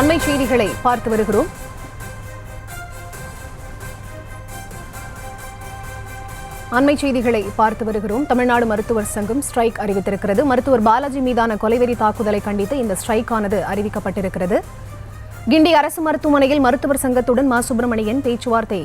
அண்மை செய்திகளை பார்த்து வருகிறோம். அண்மை செய்திகளை பார்த்து வருகிறோம். தமிழ்நாடு மருத்துவர் சங்கம் ஸ்ட்ரைக் அறிவித்திருக்கிறது. மருத்துவர் பாலாஜி மீதான கொலைவெறி தாக்குதலை கண்டித்து இந்த ஸ்ட்ரைக்கானது அறிவிக்கப்பட்டிருக்கிறது. கிண்டி அரசு மருத்துவமனையில் மருத்துவர் சங்கத்துடன் மா சுப்பிரமணியன் பேச்சுவார்த்தை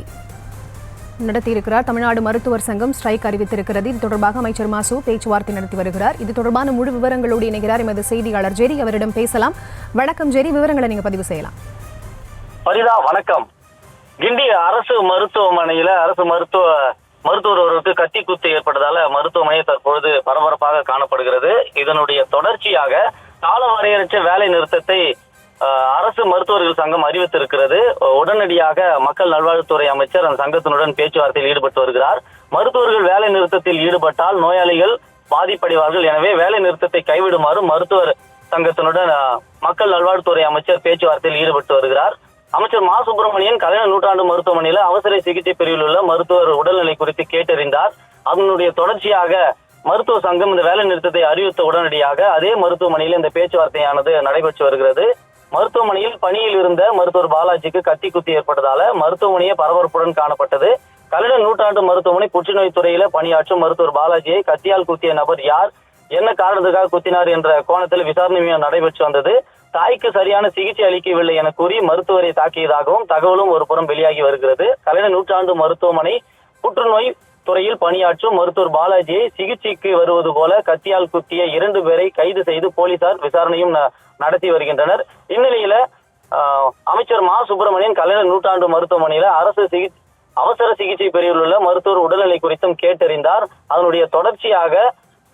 நடத்தியிருக்கிறார். தமிழ்நாடு மருத்துவர் சங்கம் ஸ்ட்ரைக் அறிவித்திருக்கிறது. இது தொடர்பாக அமைச்சர் மாசு பேச்சுவார்த்தை நடத்தி வருகிறார். இது தொடர்பான முழு விவரங்களோடு இணைகிறார் எமது செய்தியாளர் ஜெரி. அவரிடம் பேசலாம். வணக்கம் ஜெரி. விவரங்களை நீங்க பதிவு செய்யலாம். பரிதா வணக்கம். கிண்டி அரசு மருத்துவமனையில அரசு மருத்துவ மருத்துவர் ஒருவருக்கு கத்தி குத்து ஏற்பட்டதால மருத்துவமனை தற்பொழுது பரபரப்பாக காணப்படுகிறது. இதனுடைய தொடர்ச்சியாக கால வரையறைச்ச வேலை நிறுத்தத்தை அரசு மருத்துவர்கள் சங்கம் அறிவித்திருக்கிறது. உடனடியாக மக்கள் நல்வாழ்வுத்துறை அமைச்சர் அந்த சங்கத்தினுடன் பேச்சுவார்த்தையில் ஈடுபட்டு வருகிறார். மருத்துவர்கள் வேலை நிறுத்தத்தில் ஈடுபட்டால் நோயாளிகள் பாதிப்படைவார்கள். எனவே வேலை நிறுத்தத்தை கைவிடுமாறு மருத்துவர் சங்கத்தினுடன் மக்கள் நல்வாழ்வுத்துறை அமைச்சர் பேச்சுவார்த்தையில் ஈடுபட்டு வருகிறார். அமைச்சர் மா. சுப்பிரமணியன் கலைஞர் நூற்றாண்டு மருத்துவமனையில் அவசர சிகிச்சை பிரிவில் உள்ள மருத்துவர் உடல்நிலை குறித்து கேட்டறிந்தார். அதனுடைய தொடர்ச்சியாக மருத்துவ சங்கம் இந்த வேலை நிறுத்தத்தை அறிவித்த உடனடியாக அதே மருத்துவமனையில் இந்த பேச்சுவார்த்தையானது நடைபெற்று வருகிறது. மருத்துவமனையில் பணியில் இருந்த மருத்துவர் பாலாஜிக்கு கத்தி குத்தி ஏற்பட்டதால மருத்துவமனையே பரபரப்புடன் காணப்பட்டது. கலைஞர் நூற்றாண்டு மருத்துவமனை புற்றுநோய் துறையில பணியாற்றும் மருத்துவர் பாலாஜியை கத்தியால் குத்திய நபர் யார்? என்ன காரணத்துக்காக குத்தினார் என்ற கோணத்தில் விசாரணை நடைபெற்று வந்தது. தாய்க்கு சரியான சிகிச்சை அளிக்கவில்லை என கூறி மருத்துவரை தாக்கியதாகவும் தகவலும் ஒரு புறம் வெளியாகி வருகிறது. கலைஞர் நூற்றாண்டு மருத்துவமனை புற்றுநோய் துறையில் பணியாற்றும் மருத்துவர் பாலாஜியை சிகிச்சைக்கு வருவது போல கத்தியால் குத்திய இரண்டு பேரை கைது செய்து போலீசார் விசாரணையும் நடத்தி வருகின்றனர். இந்நிலையில ஆஹ், அமைச்சர் மா. சுப்பிரமணியன் கலைஞர் நூற்றாண்டு மருத்துவமனையில அரசு சிகிச்சை அவசர சிகிச்சை பிரிவில் உள்ள மருத்துவர் உடல்நிலை குறித்தும் கேட்டறிந்தார். அதனுடைய தொடர்ச்சியாக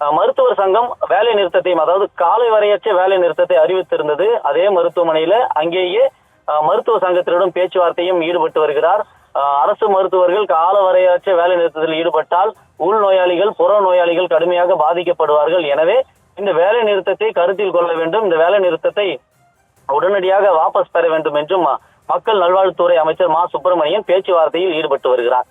மருத்துவர் சங்கம் வேலை நிறுத்தத்தையும் அதாவது காலை வரையற்ற வேலை நிறுத்தத்தை அறிவித்திருந்தது. அதே மருத்துவமனையில அங்கேயே மருத்துவ சங்கத்தினரிடம் பேச்சுவார்த்தையும் ஈடுபட்டு வருகிறார். அஹ், அரசு மருத்துவர்கள் கால வரையற்ற வேலை நிறுத்தத்தில் ஈடுபட்டால் உள் நோயாளிகள் புற நோயாளிகள் கடுமையாக பாதிக்கப்படுவார்கள். எனவே இந்த வேலை நிறுத்தத்தை கருத்தில் கொள்ள வேண்டும். இந்த வேலை நிறுத்தத்தை உடனடியாக வாபஸ் பெற வேண்டும் என்றும் மக்கள் நல்வாழ்வுத்துறை அமைச்சர் மா. சுப்பிரமணியன் பேச்சுவார்த்தையில் ஈடுபட்டு வருகிறார்.